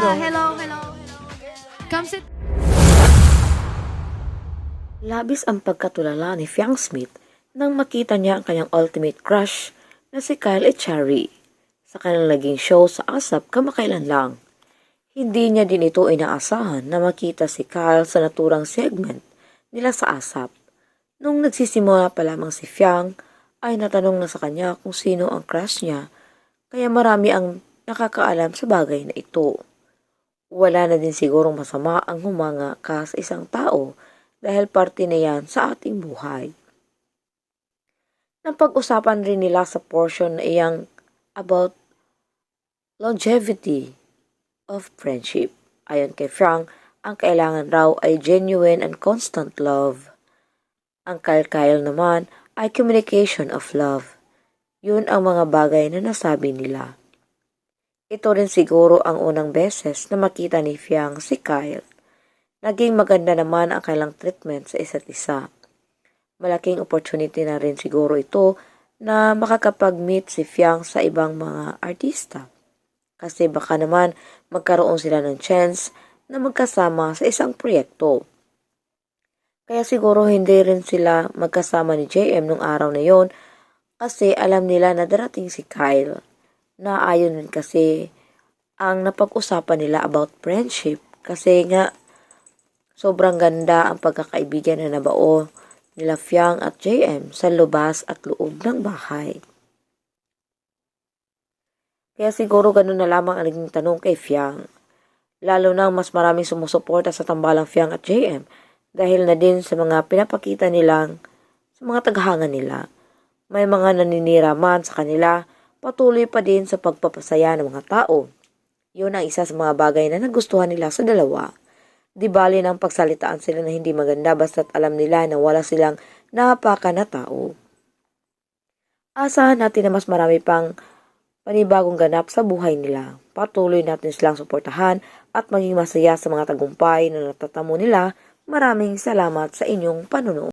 Ah, hello, hello, hello. Come sit. Labis ang pagkatulala ni Fiang Smith nang makita niya ang kanyang ultimate crush na si Kyle Echari sa kanilang naging show sa ASAP kamakailan lang. Hindi niya din ito inaasahan na makita si Kyle sa naturang segment nila sa ASAP. Nung nagsisimula pa lamang si Fiang, ay natanong na sa kanya kung sino ang crush niya, kaya marami ang nakakaalam sa bagay na ito. Wala na din sigurong masama ang humanga ka sa isang tao dahil parte na yan sa ating buhay. Napag-usapan rin nila sa portion na iyang about longevity of friendship. Ayon kay Frank, ang kailangan raw ay genuine and constant love. Ang Kyle naman ay communication of love. Yun ang mga bagay na nasabi nila. Ito rin siguro ang unang beses na makita ni Fiang si Kyle. Naging maganda naman ang kailang treatment sa isa't isa. Malaking opportunity na rin siguro ito na makakapag-meet si Fiang sa ibang mga artista. Kasi baka naman magkaroon sila ng chance na magkasama sa isang proyekto. Kaya siguro hindi rin sila magkasama ni JM nung araw na yon kasi alam nila na darating si Kyle. Na ayon din kasi ang napag-usapan nila about friendship kasi nga sobrang ganda ang pagkakaibigan na nabao nila Fiang at JM sa lubas at loob ng bahay. Kaya siguro ganun na lamang ang naging tanong kay Fiang. Lalo na mas maraming sumusuporta sa tambalang Fiang at JM dahil na din sa mga pinapakita nilang sa mga taghanga nila. May mga naninira man sa kanila, patuloy pa din sa pagpapasaya ng mga tao. Yun ang isa sa mga bagay na nagustuhan nila sa dalawa. Di bali ng pagsalitaan sila na hindi maganda basta't alam nila na wala silang napaka na tao. Asahan natin na mas marami pang panibagong ganap sa buhay nila. Patuloy natin silang suportahan at maging masaya sa mga tagumpay na natatamo nila. Maraming salamat sa inyong panunood.